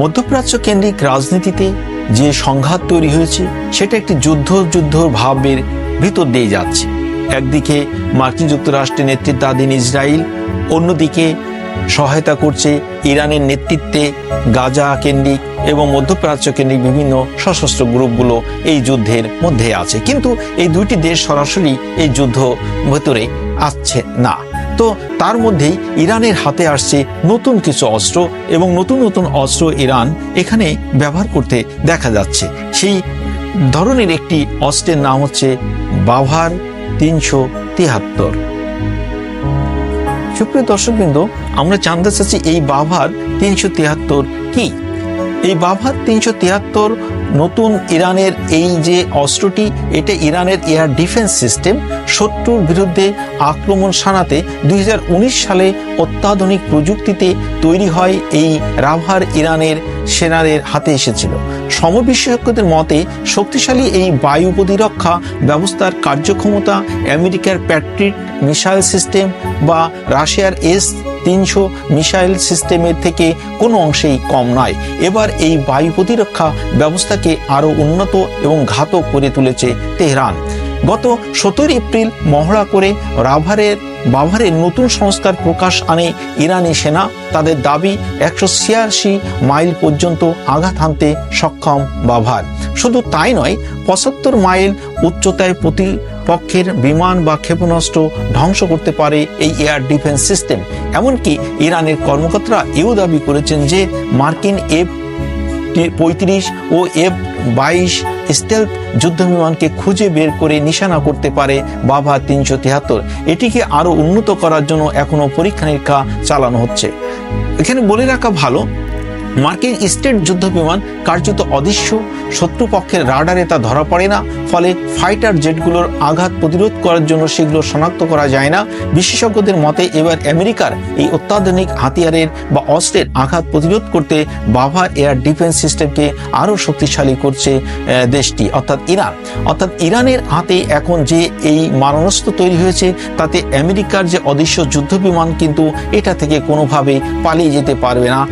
মধ্যপ্রাচ্য কেন্দ্রিক রাজনীতিতে যে সংঘাত তৈরি হয়েছে, সেটা একটি যুদ্ধ যুদ্ধ ভাবের ভিতর দিয়ে যাচ্ছে। একদিকে মার্কিন যুক্তরাষ্ট্রের নেতৃত্বাধীন ইসরায়েল, অন্যদিকে সহায়তা করছে ইরানের নেতৃত্বে গাজা কেন্দ্রিক এবং মধ্যপ্রাচ্য কেন্দ্রিক বিভিন্ন সশস্ত্র গ্রুপগুলো এই যুদ্ধের মধ্যে আছে। কিন্তু এই দুইটি দেশ সরাসরি এই যুদ্ধ ভেতরে আসছে না। তো তার মধ্যেই ইরানের হাতে আসছে নতুন কিছু অস্ত্র এবং নতুন নতুন অস্ত্র ইরান এখানে ব্যবহার করতে দেখা যাচ্ছে। সেই ধরনের একটি অস্ত্রের নাম হচ্ছে বাভার তিনশো তিয়াত্তর সুপ্রিয় দর্শকবৃন্দ, আমরা জানতে চাচ্ছি এই বাভার তিনশো তিয়াত্তর কি? এই বাভার তিনশো তিয়াত্তর নতুন ইরানের এই যে অস্ত্রটি, এটা ইরানের এয়ার ডিফেন্স সিস্টেম শত্রুর বিরুদ্ধে আক্রমণ সানাতে দুই হাজার উনিশ সালে অত্যাধুনিক প্রযুক্তিতে তৈরি হয় এই রাভার ইরানের সেনাদের হাতে এসেছিল। সমবিশেষজ্ঞদের মতে, শক্তিশালী এই বায়ু প্রতিরক্ষা ব্যবস্থার কার্যক্ষমতা আমেরিকার প্যাট্রিক মিসাইল সিস্টেম বা রাশিয়ার এস তিনশো মিসাইল সিস্টেমের থেকে কোনো অংশেই কম নয়। এবার এই বায়ু প্রতিরক্ষা ব্যবস্থাকে আরও উন্নত এবং ঘাতক করে তুলেছে তেহরান। গত সতেরো এপ্রিল মহড়া করে রাভারের, বাভারের নতুন সংস্কার প্রকাশ আনে ইরানি সেনা। তাদের দাবি একশো ছিয়াশি মাইল পর্যন্ত আঘাত হানতে সক্ষম বাভার। শুধু তাই নয়, পঁচাত্তর মাইল উচ্চতায় প্রতিপক্ষের বিমান বা ক্ষেপণাস্ত্র ধ্বংস করতে পারে এই এয়ার ডিফেন্স সিস্টেম। এমনকি ইরানের কর্মকর্তারা এও দাবি করেছেন যে মার্কিন এফ পঁয়ত্রিশ ও এফ বাইশ স্টেলথ যুদ্ধবিমানকে খুঁজে বের করে নিশানা করতে পারে বাভা তিনশো তিয়াত্তর। এটিকে আরও উন্নত করার জন্য এখনও পরীক্ষা নিরীক্ষা চালানো হচ্ছে। এখানে বলে রাখা ভালো মার্কিন স্টেট যুদ্ধ বিমান কার্যত অদৃশ্য, শত্রুপক্ষের রাডারে তা ধরা পড়ে না, ফলে ফাইটার জেটগুলোর আঘাত প্রতিরোধ করার জন্য সেগুলো শনাক্ত করা যায় না। বিশেষজ্ঞদের মতে, এবার আমেরিকার এই অত্যাধুনিক হাতিয়ারের বা অস্ত্রের আঘাত প্রতিরোধ করতে বাভা এয়ার ডিফেন্স সিস্টেমকে আরও শক্তিশালী করছে দেশটি, অর্থাৎ ইরান। অর্থাৎ ইরানের হাতে এখন যে এই মারণাস্ত্র তৈরি হয়েছে, তাতে আমেরিকার যে অদৃশ্য যুদ্ধ বিমান কিন্তু এটা থেকে কোনোভাবে পালিয়ে যেতে পারবে না।